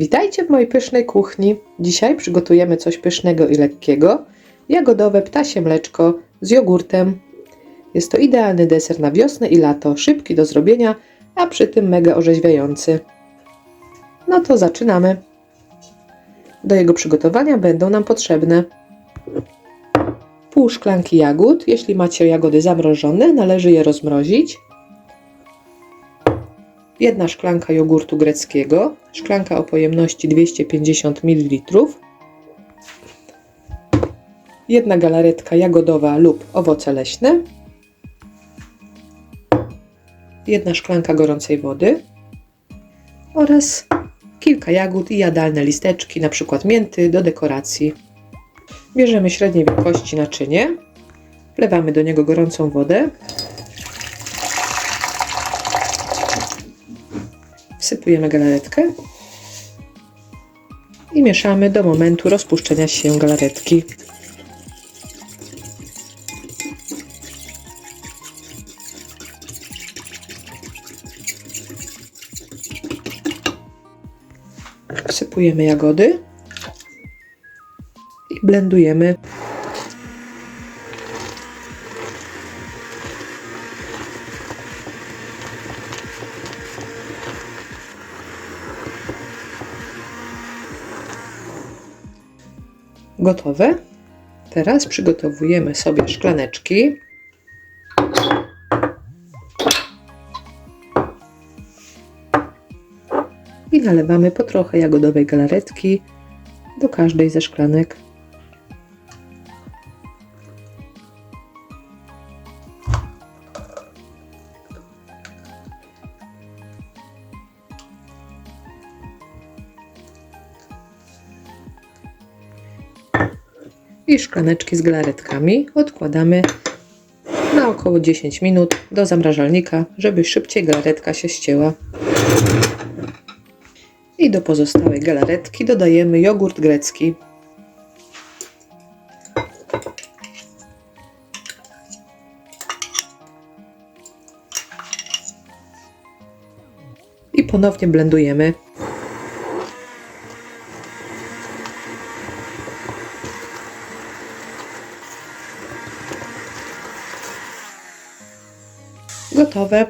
Witajcie w mojej pysznej kuchni. Dzisiaj przygotujemy coś pysznego i lekkiego. Jagodowe ptasie mleczko z jogurtem. Jest to idealny deser na wiosnę i lato, szybki do zrobienia, a przy tym mega orzeźwiający. No to zaczynamy. Do jego przygotowania będą nam potrzebne pół szklanki jagód. Jeśli macie jagody zamrożone, należy je rozmrozić. Jedna szklanka jogurtu greckiego, szklanka o pojemności 250 ml, jedna galaretka jagodowa lub owoce leśne, jedna szklanka gorącej wody oraz kilka jagód i jadalne listeczki, np. mięty do dekoracji. Bierzemy średniej wielkości naczynie, wlewamy do niego gorącą wodę, wsypujemy galaretkę i mieszamy do momentu rozpuszczenia się galaretki. Wsypujemy jagody i blendujemy. Gotowe. Teraz przygotowujemy sobie szklaneczki. I nalewamy po trochę jagodowej galaretki do każdej ze szklanek. I szklaneczki z galaretkami odkładamy na około 10 minut do zamrażalnika, żeby szybciej galaretka się ścięła. I do pozostałej galaretki dodajemy jogurt grecki. I ponownie blendujemy. Gotowe,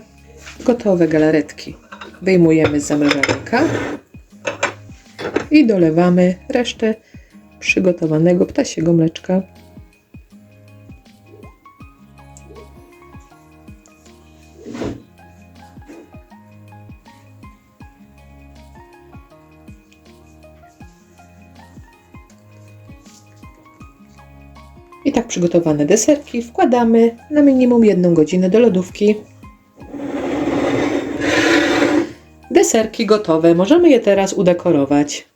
gotowe galaretki. Wyjmujemy z zamrażalnika i dolewamy resztę przygotowanego ptasiego mleczka. I tak przygotowane deserki wkładamy na minimum jedną godzinę do lodówki. Deserki gotowe, możemy je teraz udekorować.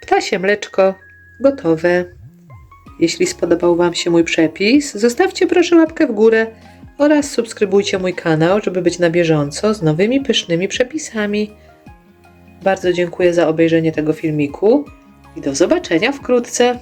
Ptasie mleczko gotowe. Jeśli spodobał Wam się mój przepis, zostawcie proszę łapkę w górę oraz subskrybujcie mój kanał, żeby być na bieżąco z nowymi pysznymi przepisami. Bardzo dziękuję za obejrzenie tego filmiku i do zobaczenia wkrótce.